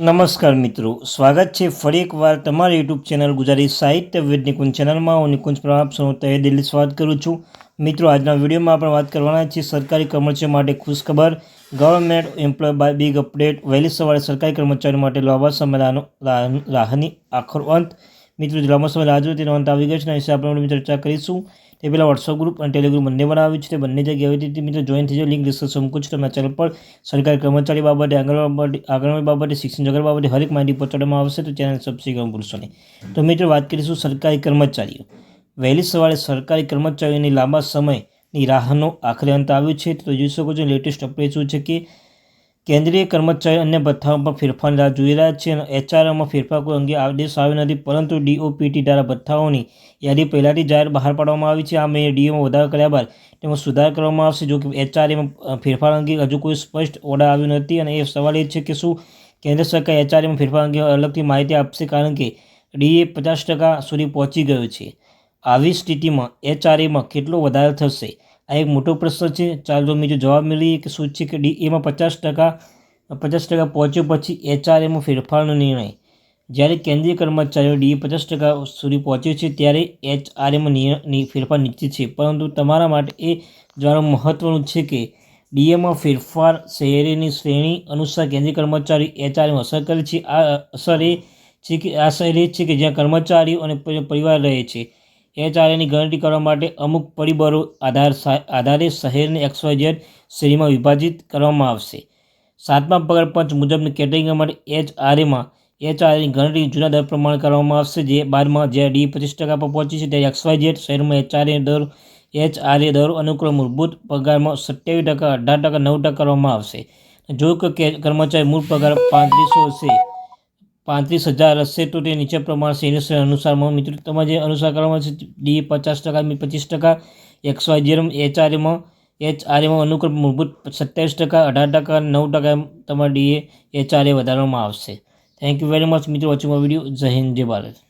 નમસ્કાર મિત્રો, સ્વાગત છે ફરી એકવાર તમારી યુટ્યુબ ચેનલ ગુજરાતી સાહિત્ય વિદ નિકુંજ ચેનલમાં. હું નિકુંજ પ્રણાપ સૌ તહે દિલ્હી સ્વાગત કરું છું. મિત્રો, આજના વિડીયોમાં આપણે વાત કરવાના છીએ સરકારી કર્મચારીઓ માટે ખુશખબર government employ by big update વહેલી સવારે સરકારી કર્મચારીઓ માટે લાંબા સમય રાહનો રાહ- રાહની આખરો અંત મિત્રો જિલ્લા સમય રાહ જોઈ તેનો અંત આવી ગયો છે એના વિશે આપણે ચર્ચા કરીશું. તે પહેલાં વોટ્સઅપ ગ્રુપ અને ટેલિગ્રુપ બંને બનાવ્યું છે. તે બંને જગ્યાએ આવી રીતે મિત્રો જોઈન થઈ જાઓ. લિંક ડિસ્કશન મૂકું છું. તમે ચેનલ પર સરકારી કર્મચારી બાબતે, આંગણવાડી આંગણવાડી બાબતે, શિક્ષણ જગત બાબતે હરેક માહિતી પહોંચાડવામાં આવશે. તો ચેનલ સબસ્ક્રાઈબ કરવાનું ભૂલશો નહીં. તો મિત્રો, વાત કરીશું સરકારી કર્મચારીઓ. વહેલી સવારે સરકારી કર્મચારીઓની લાંબા સમયની રાહનો આખરે અંત આવ્યો છે. તો જોઈ શકો છો લેટેસ્ટ અપડેટ શું છે કે કેન્દ્રીય કર્મચારી અન્ય ભથ્થાઓમાં પર ફેરફારની રાહ જોઈ રહ્યા છે અને એચઆરએમાં ફેરફાર કોઈ અંગે આદેશ આવ્યો નથી, પરંતુ ડીઓપીટી દ્વારા ભથ્થાઓની યાદી પહેલાંથી જાહેર બહાર પાડવામાં આવી છે. આ મહિને ડીઓમાં વધારો કર્યા બાદ તેમાં સુધાર કરવામાં આવશે. જો કે એચઆરએમાં ફેરફાર અંગે હજુ કોઈ સ્પષ્ટ ઓર્ડર આવ્યો નથી અને એ સવાલ એ છે કે શું કેન્દ્ર સરકાર એચઆરએમાં ફેરફાર અંગે અલગથી માહિતી આપશે? કારણ કે ડીએ પચાસ ટકા સુધી પહોંચી ગયો છે. આવી સ્થિતિમાં એચઆરએમાં કેટલો વધારો થશે? આ એક મોટો પ્રશ્ન છે. ચાલો મેં જો જવાબ મેળવીએ કે શું છે કે ડીએમાં પચાસ ટકા પચાસ ટકા પહોંચ્યો પછી એચઆરએમાં ફેરફારનો નિર્ણય. જ્યારે કેન્દ્રીય કર્મચારીઓ ડીએ પચાસ ટકા સુધી પહોંચ્યો છે ત્યારે એચઆરએમાં ફેરફાર નિશ્ચિત છે. પરંતુ તમારા માટે એ જાણવું મહત્ત્વનું છે કે ડીએમાં ફેરફાર શહેરીની શ્રેણી અનુસાર કેન્દ્રીય કર્મચારી એચઆરએમ અસર કરે છે. આ અસર એ છે કે, આ શહેર એ છે કે જ્યાં કર્મચારીઓ અને પરિવાર રહે છે. એચઆરએની ગણતરી કરવા માટે અમુક પરિબળો આધાર આધારે શહેરને એક્સવાયઝેડ શ્રેણીમાં વિભાજિત કરવામાં આવશે. સાતમા પગાર પંચ મુજબની કેટેગરી માટે એચઆરએમાં એચઆરએની ગણતરી જૂના દર પ્રમાણે કરવામાં આવશે, જે બાદમાં જ્યારે ડી પચીસ ટકા પર પહોંચી છે, ત્યારે એક્સવાયઝેડ શહેરમાં એચઆરએ દર એચઆરએ દર અનુક્રમ મૂળભૂત પગારમાં સત્યાવીસ ટકા, અઢાર ટકા, નવ ટકા કરવામાં આવશે. જો કે કર્મચારી મૂળ પગાર પાંત્રીસો હશે પાંત્રીસ હજાર હશે તો તે નીચે પ્રમાણે શ્રેણી અનુસારમાં મિત્રો, તમારે જે અનુસાર કરવામાં છે ડી પચાસ ટકા પચીસ ટકા એક્સ વાય ઝેડ એચઆરએમાં એચઆરએમાં અનુક્રમ મૂળભૂત સત્યાવીસ ટકા, અઢાર ટકા, નવ ટકા તમારે ડીએ એચઆરએ વધારવામાં આવશે. થેન્ક યુ વેરી મચ મિત્રો વોચિંગ વીડિયો જય હિન્દ, જય ભારત.